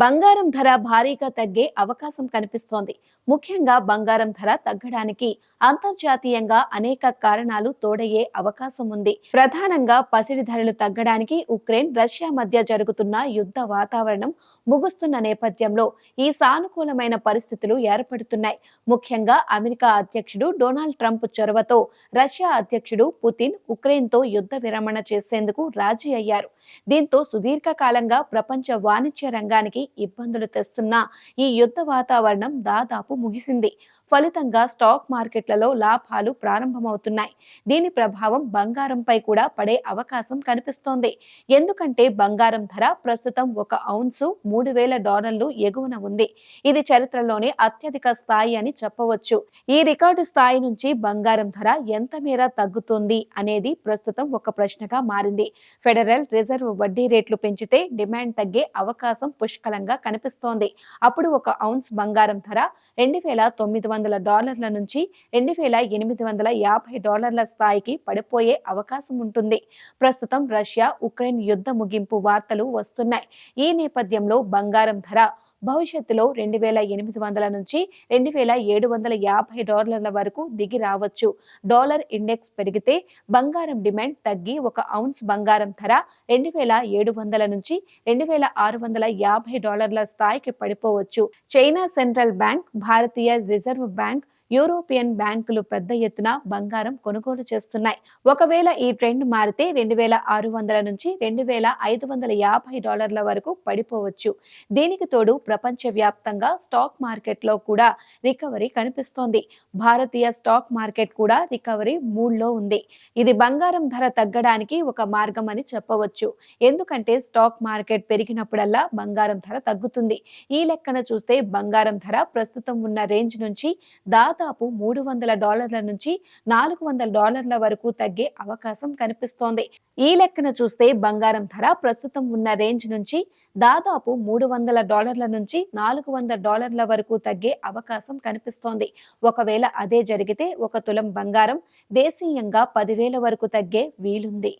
బంగారం ధర భారీగా తగ్గే అవకాశం కనిపిస్తోంది. ముఖ్యంగా బంగారం ధర తగ్గడానికి అంతర్జాతీయంగా అనేక కారణాలు తోడయ్యే అవకాశం ఉంది. ప్రధానంగా పసిడి ధరలు తగ్గడానికి ఉక్రెయిన్ రష్యా మధ్య జరుగుతున్న యుద్ధ వాతావరణం ముగుస్తున్న నేపథ్యంలో ఈ సానుకూలమైన పరిస్థితులు ఏర్పడుతున్నాయి. ముఖ్యంగా అమెరికా అధ్యక్షుడు డొనాల్డ్ ట్రంప్ చొరవతో రష్యా అధ్యక్షుడు పుతిన్ ఉక్రెయిన్తో యుద్ధ విరమణ చేసేందుకు రాజీ అయ్యారు. దీంతో సుదీర్ఘకాలంగా ప్రపంచ వాణిజ్య రంగానికి ఇబ్బందులు తెస్తున్న ఈ యుద్ధ వాతావరణం దాదాపు ముగిసింది. ఫలితంగా స్టాక్ మార్కెట్లలో లాభాలు ప్రారంభమవుతున్నాయి. దీని ప్రభావం బంగారంపై కూడా పడే అవకాశం కనిపిస్తోంది. ఎందుకంటే బంగారం ధర ప్రస్తుతం ఒక ఔన్సు మూడు వేల డాలర్లు ఎగువన ఉంది. ఇది చరిత్రలోనే అత్యధిక స్థాయి అని చెప్పవచ్చు. ఈ రికార్డు స్థాయి నుంచి బంగారం ధర ఎంత మేర తగ్గుతుంది అనేది ప్రస్తుతం ఒక ప్రశ్నగా మారింది. ఫెడరల్ రిజర్వ్ వడ్డీ రేట్లు పెంచితే డిమాండ్ తగ్గే అవకాశం పుష్కలంగా కనిపిస్తోంది. అప్పుడు ఒక ఔన్స్ బంగారం ధర రెండు వేల తొమ్మిది వందల డాలర్ల నుంచి రెండు వేల ఎనిమిది వందల యాభై డాలర్ల స్థాయికి పడిపోయే అవకాశం ఉంటుంది. ప్రస్తుతం రష్యా ఉక్రెయిన్ యుద్ధ ముగింపు వార్తలు వస్తున్నాయి. ఈ నేపథ్యంలో బంగారం ధర భవిష్యత్తులో రెండు వేల ఎనిమిది వందల నుంచి రెండు వేల ఏడు వందల యాభై డాలర్ల వరకు దిగి రావచ్చు. డాలర్ ఇండెక్స్ పెరిగితే బంగారం డిమాండ్ తగ్గి ఒక ఔన్స్ బంగారం ధర రెండు వేల ఏడు వందల నుంచి రెండు వేల ఆరు వందల యాభై డాలర్ల స్థాయికి పడిపోవచ్చు. చైనా సెంట్రల్ బ్యాంక్ భారతీయ రిజర్వ్ బ్యాంక్ యూరోపియన్ బ్యాంకులు పెద్ద ఎత్తున బంగారం కొనుగోలు చేస్తున్నాయి. ఒకవేళ ఈ ట్రెండ్ మారితే రెండు వేల ఆరు వందల నుంచి రెండు వేల ఐదు వందల యాభై డాలర్ల వరకు పడిపోవచ్చు. దీనికి తోడు ప్రపంచవ్యాప్తంగా స్టాక్ మార్కెట్లో కూడా రికవరీ కనిపిస్తోంది. భారతీయ స్టాక్ మార్కెట్ కూడా రికవరీ మూడ్లో ఉంది. ఇది బంగారం ధర తగ్గడానికి ఒక మార్గం అని చెప్పవచ్చు. ఎందుకంటే స్టాక్ మార్కెట్ పెరిగినప్పుడల్లా బంగారం ధర తగ్గుతుంది. ఈ లెక్కన చూస్తే బంగారం ధర ప్రస్తుతం ఉన్న రేంజ్ నుంచి దాదాపు దాదాపు మూడు వందల డాలర్ల నుంచి నాలుగు వందల డాలర్ల వరకు తగ్గే అవకాశం కనిపిస్తోంది. ఈ లెక్కన చూస్తే బంగారం ధర ప్రస్తుతం ఉన్న రేంజ్ నుంచి దాదాపు మూడు వందల డాలర్ల నుంచి నాలుగు వందల డాలర్ల వరకు తగ్గే అవకాశం కనిపిస్తోంది. ఒకవేళ అదే జరిగితే ఒక తులం బంగారం దేశీయంగా పదివేల వరకు తగ్గే వీలుంది.